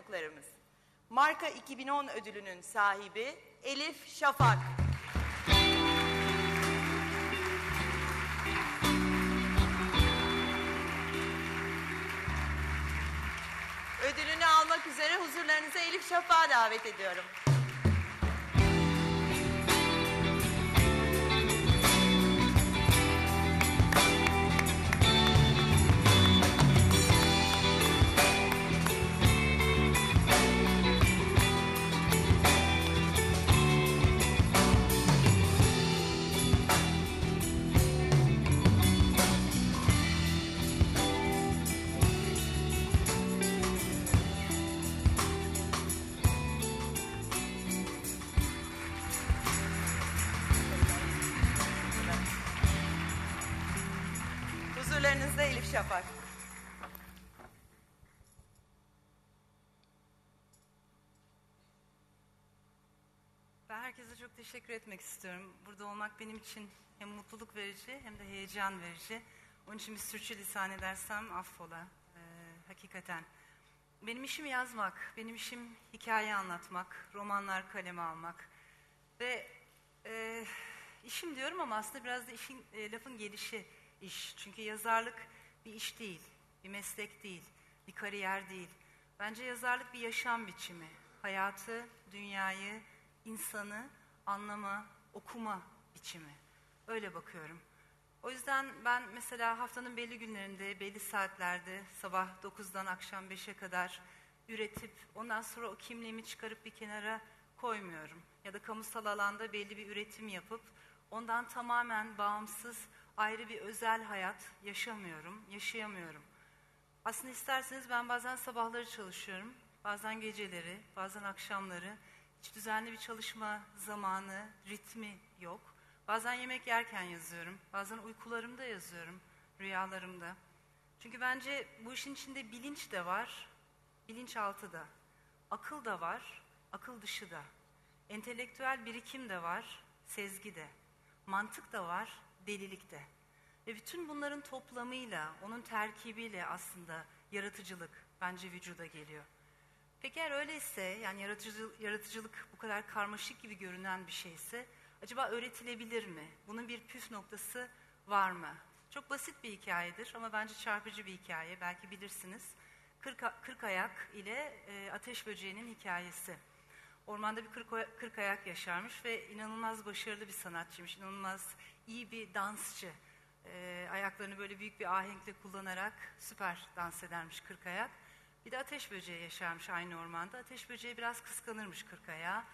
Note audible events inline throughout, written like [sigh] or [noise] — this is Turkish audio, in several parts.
konuklarımız. Marka 2010 ödülünün sahibi Elif Şafak. Ödülünü almak üzere huzurlarınıza Elif Şafak'ı davet ediyorum. Şafak. Ben herkese çok teşekkür etmek istiyorum. Burada olmak benim için hem mutluluk verici hem de heyecan verici. Onun için bir sürçülisan edersem affola. Ee, hakikaten. Benim işim yazmak, benim işim hikaye anlatmak, romanlar kaleme almak. Ve e, işim diyorum ama aslında biraz da işin e, lafın gelişi iş. Çünkü yazarlık bir iş değil, bir meslek değil, bir kariyer değil. Bence yazarlık bir yaşam biçimi. Hayatı, dünyayı, insanı anlama, okuma biçimi. Öyle bakıyorum. O yüzden ben mesela haftanın belli günlerinde, belli saatlerde sabah 9'dan akşam 5'e kadar üretip ondan sonra o kimliğimi çıkarıp bir kenara koymuyorum. Ya da kamusal alanda belli bir üretim yapıp ondan tamamen bağımsız ayrı bir özel hayat yaşamıyorum, yaşayamıyorum. Aslında isterseniz ben bazen sabahları çalışıyorum, bazen geceleri, bazen akşamları. Hiç düzenli bir çalışma zamanı, ritmi yok. Bazen yemek yerken yazıyorum, bazen uykularımda yazıyorum, rüyalarımda. Çünkü bence bu işin içinde bilinç de var, bilinçaltı da. Akıl da var, akıl dışı da. Entelektüel birikim de var, sezgi de. Mantık da var, delilik de. Ve bütün bunların toplamıyla, onun terkibiyle aslında yaratıcılık bence vücuda geliyor. Peki eğer öyleyse, yani yaratıcı, yaratıcılık bu kadar karmaşık gibi görünen bir şeyse, acaba öğretilebilir mi? Bunun bir püf noktası var mı? Çok basit bir hikayedir ama bence çarpıcı bir hikaye, belki bilirsiniz. Kırk, kırk ayak ile e, ateş böceğinin hikayesi. Ormanda bir kırk, kırk ayak yaşarmış ve inanılmaz başarılı bir sanatçıymış, inanılmaz iyi bir dansçı. E, ayaklarını böyle büyük bir ahenkle kullanarak süper dans edermiş kırk ayak. Bir de ateş böceği yaşarmış aynı ormanda. Ateş böceği biraz kıskanırmış kırk ayağı.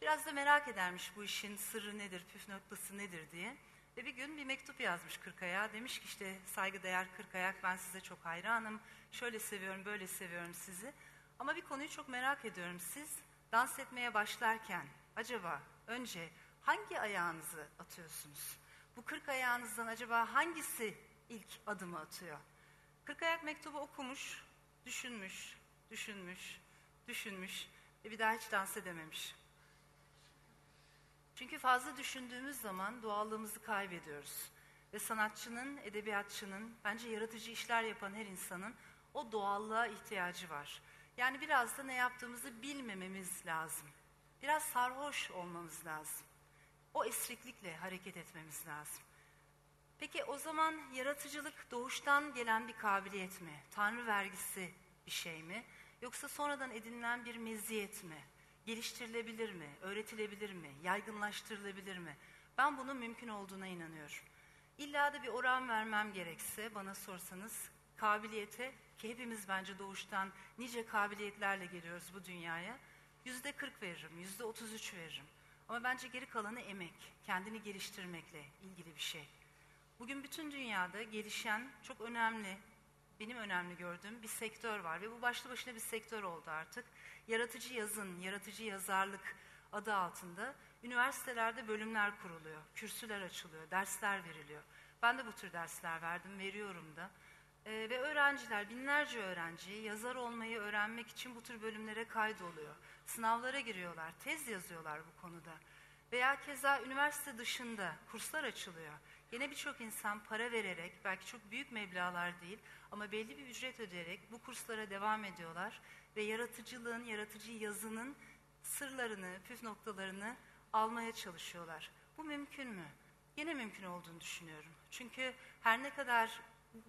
Biraz da merak edermiş bu işin sırrı nedir, püf noktası nedir diye. Ve bir gün bir mektup yazmış kırk ayağa. Demiş ki işte saygıdeğer kırk ayak ben size çok hayranım. Şöyle seviyorum, böyle seviyorum sizi. Ama bir konuyu çok merak ediyorum. Siz dans etmeye başlarken acaba önce hangi ayağınızı atıyorsunuz? Bu kırk ayağınızdan acaba hangisi ilk adımı atıyor? Kırk ayak mektubu okumuş, düşünmüş, düşünmüş, düşünmüş ve bir daha hiç dans edememiş. Çünkü fazla düşündüğümüz zaman doğallığımızı kaybediyoruz. Ve sanatçının, edebiyatçının, bence yaratıcı işler yapan her insanın o doğallığa ihtiyacı var. Yani biraz da ne yaptığımızı bilmememiz lazım. Biraz sarhoş olmamız lazım. O esriklikle hareket etmemiz lazım. Peki o zaman yaratıcılık doğuştan gelen bir kabiliyet mi? Tanrı vergisi bir şey mi? Yoksa sonradan edinilen bir meziyet mi? Geliştirilebilir mi? Öğretilebilir mi? Yaygınlaştırılabilir mi? Ben bunun mümkün olduğuna inanıyorum. İlla da bir oran vermem gerekse bana sorsanız kabiliyete ki hepimiz bence doğuştan nice kabiliyetlerle geliyoruz bu dünyaya. Yüzde kırk veririm, yüzde otuz üç veririm. Ama bence geri kalanı emek, kendini geliştirmekle ilgili bir şey. Bugün bütün dünyada gelişen çok önemli, benim önemli gördüğüm bir sektör var ve bu başlı başına bir sektör oldu artık. Yaratıcı yazın, yaratıcı yazarlık adı altında üniversitelerde bölümler kuruluyor, kürsüler açılıyor, dersler veriliyor. Ben de bu tür dersler verdim, veriyorum da. Ee, ve öğrenciler, binlerce öğrenci yazar olmayı öğrenmek için bu tür bölümlere kaydoluyor. Sınavlara giriyorlar, tez yazıyorlar bu konuda. Veya keza üniversite dışında kurslar açılıyor. Yine birçok insan para vererek, belki çok büyük meblağlar değil ama belli bir ücret ödeyerek bu kurslara devam ediyorlar ve yaratıcılığın, yaratıcı yazının sırlarını, püf noktalarını almaya çalışıyorlar. Bu mümkün mü? Yine mümkün olduğunu düşünüyorum. Çünkü her ne kadar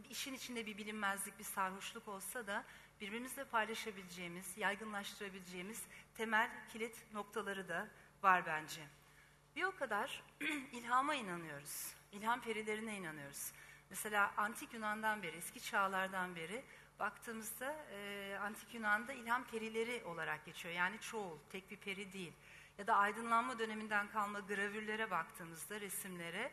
işin içinde bir bilinmezlik, bir sarhoşluk olsa da birbirimizle paylaşabileceğimiz, yaygınlaştırabileceğimiz temel kilit noktaları da var bence. Bir o kadar [clears throat] ilhama inanıyoruz. İlham perilerine inanıyoruz. Mesela antik Yunan'dan beri, eski çağlardan beri baktığımızda e, antik Yunan'da ilham perileri olarak geçiyor. Yani çoğul, tek bir peri değil. Ya da aydınlanma döneminden kalma gravürlere baktığımızda, resimlere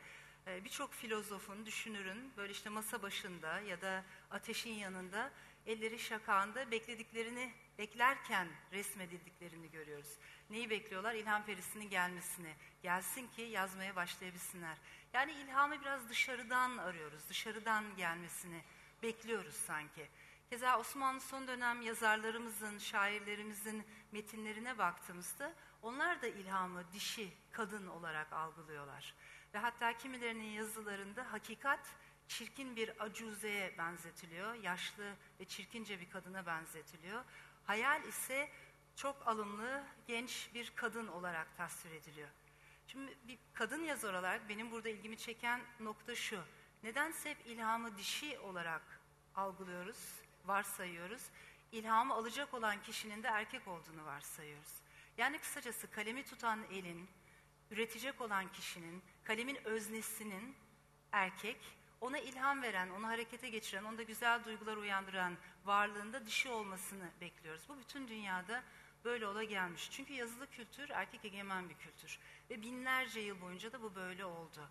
birçok filozofun, düşünürün böyle işte masa başında ya da ateşin yanında elleri şakağında beklediklerini, beklerken resmedildiklerini görüyoruz. Neyi bekliyorlar? İlham perisinin gelmesini. Gelsin ki yazmaya başlayabilsinler. Yani ilhamı biraz dışarıdan arıyoruz, dışarıdan gelmesini bekliyoruz sanki. Keza Osmanlı son dönem yazarlarımızın, şairlerimizin metinlerine baktığımızda onlar da ilhamı dişi, kadın olarak algılıyorlar. Ve hatta kimilerinin yazılarında hakikat çirkin bir acuzeye benzetiliyor. Yaşlı ve çirkince bir kadına benzetiliyor. Hayal ise çok alımlı, genç bir kadın olarak tasvir ediliyor. Şimdi bir kadın yazar olarak benim burada ilgimi çeken nokta şu. Nedense hep ilhamı dişi olarak algılıyoruz, varsayıyoruz. İlhamı alacak olan kişinin de erkek olduğunu varsayıyoruz. Yani kısacası kalemi tutan elin, üretecek olan kişinin, kalemin öznesinin erkek, ona ilham veren, onu harekete geçiren, onda güzel duygular uyandıran varlığında dişi olmasını bekliyoruz. Bu bütün dünyada böyle ola gelmiş. Çünkü yazılı kültür erkek egemen bir kültür. Ve binlerce yıl boyunca da bu böyle oldu.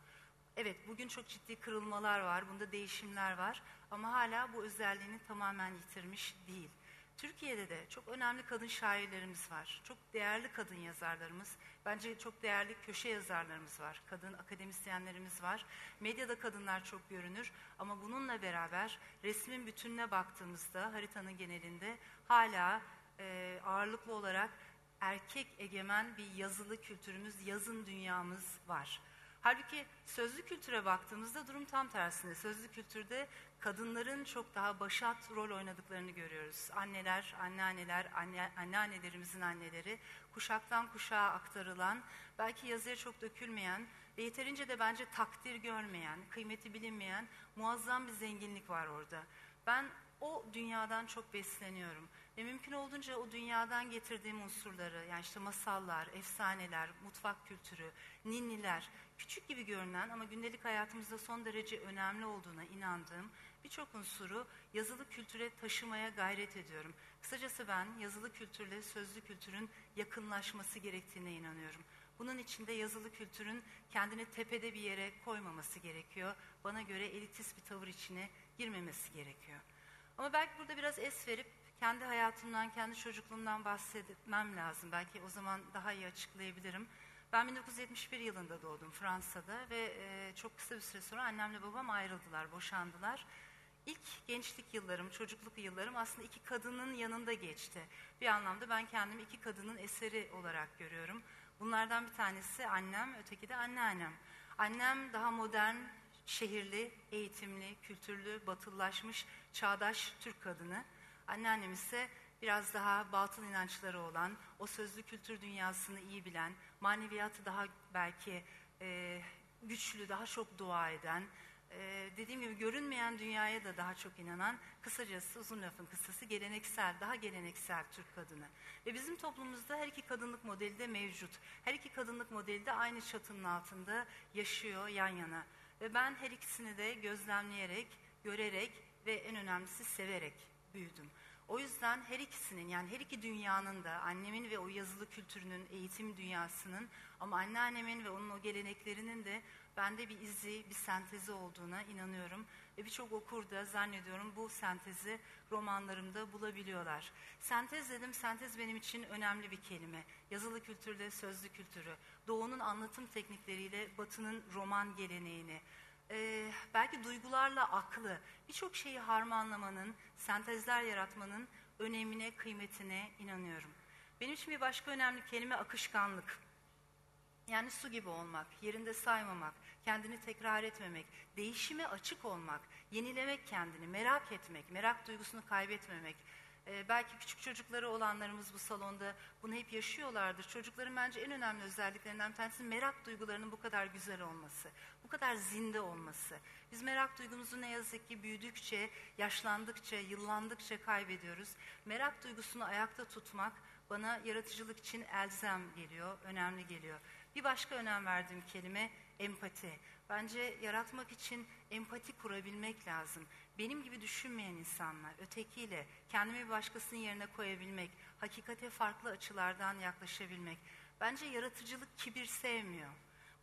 Evet bugün çok ciddi kırılmalar var, bunda değişimler var ama hala bu özelliğini tamamen yitirmiş değil. Türkiye'de de çok önemli kadın şairlerimiz var. Çok değerli kadın yazarlarımız. Bence çok değerli köşe yazarlarımız var. Kadın akademisyenlerimiz var. Medyada kadınlar çok görünür. Ama bununla beraber resmin bütününe baktığımızda haritanın genelinde hala e, ağırlıklı olarak erkek egemen bir yazılı kültürümüz, yazın dünyamız var. Halbuki sözlü kültüre baktığımızda durum tam tersinde. Sözlü kültürde kadınların çok daha başat rol oynadıklarını görüyoruz. Anneler, anneanneler, anne, anneannelerimizin anneleri kuşaktan kuşağa aktarılan, belki yazıya çok dökülmeyen ve yeterince de bence takdir görmeyen, kıymeti bilinmeyen muazzam bir zenginlik var orada. Ben o dünyadan çok besleniyorum. Ve mümkün olduğunca o dünyadan getirdiğim unsurları, yani işte masallar, efsaneler, mutfak kültürü, ninniler, küçük gibi görünen ama gündelik hayatımızda son derece önemli olduğuna inandığım birçok unsuru yazılı kültüre taşımaya gayret ediyorum. Kısacası ben yazılı kültürle sözlü kültürün yakınlaşması gerektiğine inanıyorum. Bunun için de yazılı kültürün kendini tepede bir yere koymaması gerekiyor. Bana göre elitist bir tavır içine girmemesi gerekiyor. Ama belki burada biraz es verip kendi hayatımdan, kendi çocukluğumdan bahsetmem lazım. Belki o zaman daha iyi açıklayabilirim. Ben 1971 yılında doğdum Fransa'da ve e, çok kısa bir süre sonra annemle babam ayrıldılar, boşandılar. İlk gençlik yıllarım, çocukluk yıllarım aslında iki kadının yanında geçti. Bir anlamda ben kendimi iki kadının eseri olarak görüyorum. Bunlardan bir tanesi annem, öteki de anneannem. Annem daha modern, şehirli, eğitimli, kültürlü, batılılaşmış, çağdaş Türk kadını. Anneannem ise biraz daha batıl inançları olan, o sözlü kültür dünyasını iyi bilen, maneviyatı daha belki e, güçlü, daha çok dua eden, e, dediğim gibi görünmeyen dünyaya da daha çok inanan, kısacası uzun lafın kısası geleneksel, daha geleneksel Türk kadını. Ve bizim toplumumuzda her iki kadınlık modeli de mevcut. Her iki kadınlık modeli de aynı çatının altında yaşıyor yan yana. Ve ben her ikisini de gözlemleyerek, görerek ve en önemlisi severek büyüdüm. O yüzden her ikisinin yani her iki dünyanın da annemin ve o yazılı kültürünün, eğitim dünyasının ama anneannemin ve onun o geleneklerinin de bende bir izi, bir sentezi olduğuna inanıyorum. Ve birçok okur da zannediyorum bu sentezi romanlarımda bulabiliyorlar. Sentez dedim, sentez benim için önemli bir kelime. Yazılı kültürle sözlü kültürü, doğunun anlatım teknikleriyle batının roman geleneğini, e, belki duygularla aklı, birçok şeyi harmanlamanın, sentezler yaratmanın önemine, kıymetine inanıyorum. Benim için bir başka önemli kelime akışkanlık. Yani su gibi olmak, yerinde saymamak, kendini tekrar etmemek, değişime açık olmak, yenilemek kendini, merak etmek, merak duygusunu kaybetmemek. Ee, belki küçük çocukları olanlarımız bu salonda bunu hep yaşıyorlardır. Çocukların bence en önemli özelliklerinden bir tanesi merak duygularının bu kadar güzel olması, bu kadar zinde olması. Biz merak duygumuzu ne yazık ki büyüdükçe, yaşlandıkça, yıllandıkça kaybediyoruz. Merak duygusunu ayakta tutmak bana yaratıcılık için elzem geliyor, önemli geliyor. Bir başka önem verdiğim kelime empati. Bence yaratmak için empati kurabilmek lazım. Benim gibi düşünmeyen insanlar, ötekiyle kendimi başkasının yerine koyabilmek, hakikate farklı açılardan yaklaşabilmek. Bence yaratıcılık kibir sevmiyor.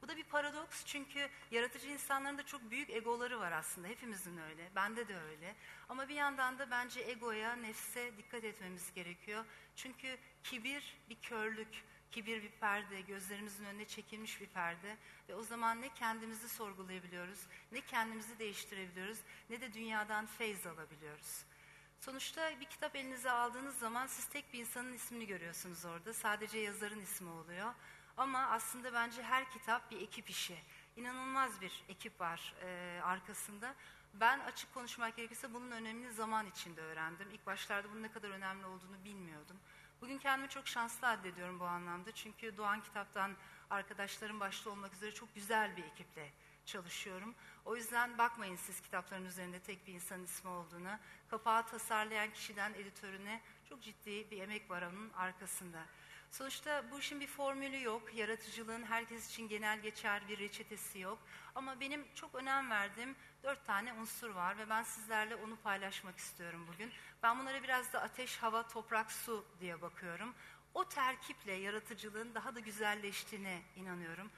Bu da bir paradoks çünkü yaratıcı insanların da çok büyük egoları var aslında. Hepimizin öyle, bende de öyle. Ama bir yandan da bence egoya, nefse dikkat etmemiz gerekiyor. Çünkü kibir bir körlük, kibir bir perde, gözlerimizin önüne çekilmiş bir perde. Ve o zaman ne kendimizi sorgulayabiliyoruz, ne kendimizi değiştirebiliyoruz, ne de dünyadan feyz alabiliyoruz. Sonuçta bir kitap elinize aldığınız zaman siz tek bir insanın ismini görüyorsunuz orada. Sadece yazarın ismi oluyor. Ama aslında bence her kitap bir ekip işi. İnanılmaz bir ekip var e, arkasında. Ben açık konuşmak gerekirse bunun önemini zaman içinde öğrendim. İlk başlarda bunun ne kadar önemli olduğunu bilmiyordum. Bugün kendimi çok şanslı addediyorum bu anlamda. Çünkü Doğan Kitap'tan arkadaşlarım başta olmak üzere çok güzel bir ekiple çalışıyorum. O yüzden bakmayın siz kitapların üzerinde tek bir insanın ismi olduğuna. Kapağı tasarlayan kişiden editörüne çok ciddi bir emek var onun arkasında. Sonuçta bu işin bir formülü yok. Yaratıcılığın herkes için genel geçer bir reçetesi yok. Ama benim çok önem verdiğim dört tane unsur var ve ben sizlerle onu paylaşmak istiyorum bugün. Ben bunlara biraz da ateş, hava, toprak, su diye bakıyorum. O terkiple yaratıcılığın daha da güzelleştiğine inanıyorum.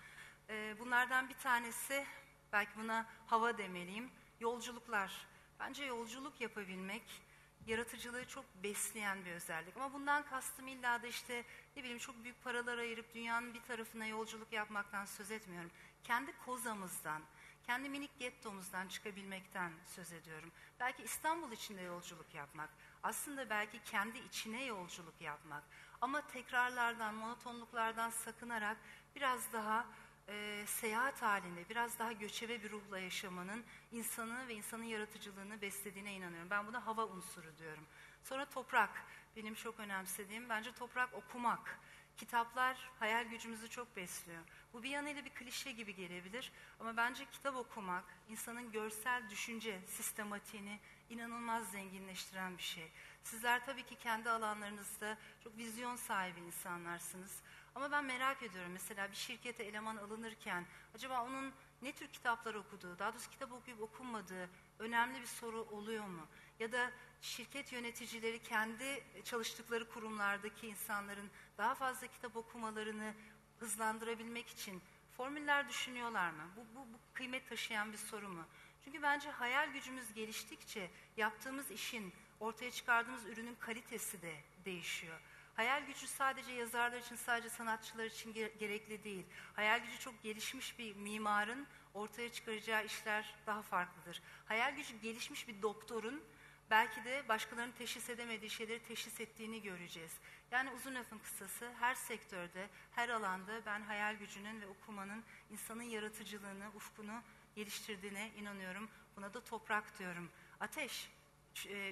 Ee, bunlardan bir tanesi, belki buna hava demeliyim, yolculuklar. Bence yolculuk yapabilmek, yaratıcılığı çok besleyen bir özellik. Ama bundan kastım illa da işte ne bileyim çok büyük paralar ayırıp dünyanın bir tarafına yolculuk yapmaktan söz etmiyorum. Kendi kozamızdan, kendi minik gettomuzdan çıkabilmekten söz ediyorum. Belki İstanbul içinde yolculuk yapmak, aslında belki kendi içine yolculuk yapmak. Ama tekrarlardan, monotonluklardan sakınarak biraz daha e, seyahat halinde, biraz daha göçebe bir ruhla yaşamanın insanı ve insanın yaratıcılığını beslediğine inanıyorum. Ben buna hava unsuru diyorum. Sonra toprak, benim çok önemsediğim, bence toprak okumak. Kitaplar hayal gücümüzü çok besliyor. Bu bir yanıyla bir klişe gibi gelebilir ama bence kitap okumak insanın görsel düşünce sistematiğini inanılmaz zenginleştiren bir şey. Sizler tabii ki kendi alanlarınızda çok vizyon sahibi insanlarsınız. Ama ben merak ediyorum mesela bir şirkete eleman alınırken acaba onun ne tür kitaplar okuduğu, daha doğrusu kitap okuyup okunmadığı önemli bir soru oluyor mu? Ya da şirket yöneticileri kendi çalıştıkları kurumlardaki insanların daha fazla kitap okumalarını hızlandırabilmek için formüller düşünüyorlar mı? Bu, bu, bu kıymet taşıyan bir soru mu? Çünkü bence hayal gücümüz geliştikçe yaptığımız işin, ortaya çıkardığımız ürünün kalitesi de değişiyor. Hayal gücü sadece yazarlar için, sadece sanatçılar için gerekli değil. Hayal gücü çok gelişmiş bir mimarın ortaya çıkaracağı işler daha farklıdır. Hayal gücü gelişmiş bir doktorun belki de başkalarının teşhis edemediği şeyleri teşhis ettiğini göreceğiz. Yani uzun lafın kısası her sektörde, her alanda ben hayal gücünün ve okumanın insanın yaratıcılığını, ufkunu geliştirdiğine inanıyorum. Buna da toprak diyorum. Ateş,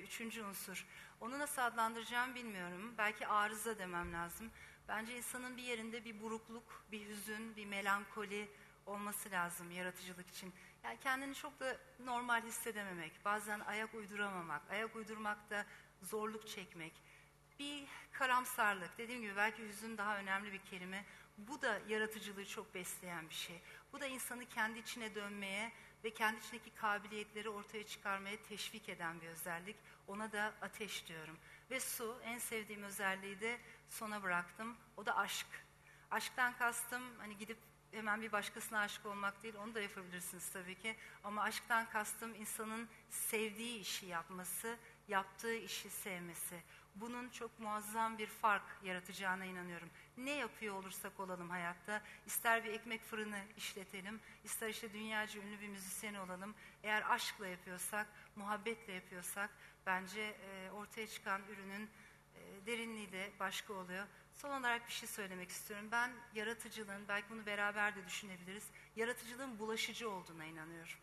üçüncü unsur. Onu nasıl adlandıracağım bilmiyorum. Belki arıza demem lazım. Bence insanın bir yerinde bir burukluk, bir hüzün, bir melankoli olması lazım yaratıcılık için. Yani kendini çok da normal hissedememek, bazen ayak uyduramamak, ayak uydurmakta zorluk çekmek, bir karamsarlık, dediğim gibi belki hüzün daha önemli bir kelime. Bu da yaratıcılığı çok besleyen bir şey. Bu da insanı kendi içine dönmeye ve kendi içindeki kabiliyetleri ortaya çıkarmaya teşvik eden bir özellik. Ona da ateş diyorum. Ve su, en sevdiğim özelliği de sona bıraktım. O da aşk. Aşktan kastım hani gidip hemen bir başkasına aşık olmak değil, onu da yapabilirsiniz tabii ki. Ama aşktan kastım insanın sevdiği işi yapması, yaptığı işi sevmesi. Bunun çok muazzam bir fark yaratacağına inanıyorum. Ne yapıyor olursak olalım hayatta, ister bir ekmek fırını işletelim, ister işte dünyaca ünlü bir müzisyen olalım. Eğer aşkla yapıyorsak, muhabbetle yapıyorsak, bence e, ortaya çıkan ürünün e, derinliği de başka oluyor. Son olarak bir şey söylemek istiyorum. Ben yaratıcılığın, belki bunu beraber de düşünebiliriz, yaratıcılığın bulaşıcı olduğuna inanıyorum.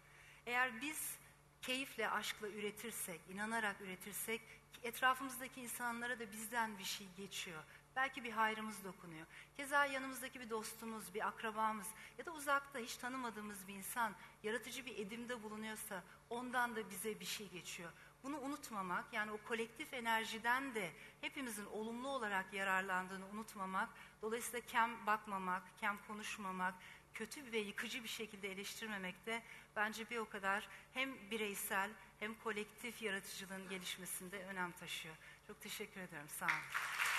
Eğer biz keyifle, aşkla üretirsek, inanarak üretirsek, etrafımızdaki insanlara da bizden bir şey geçiyor. Belki bir hayrımız dokunuyor. Keza yanımızdaki bir dostumuz, bir akrabamız ya da uzakta hiç tanımadığımız bir insan yaratıcı bir edimde bulunuyorsa ondan da bize bir şey geçiyor. Bunu unutmamak, yani o kolektif enerjiden de hepimizin olumlu olarak yararlandığını unutmamak, dolayısıyla kem bakmamak, kem konuşmamak, kötü ve yıkıcı bir şekilde eleştirmemek de bence bir o kadar hem bireysel hem kolektif yaratıcılığın gelişmesinde önem taşıyor. Çok teşekkür ederim. Sağ olun.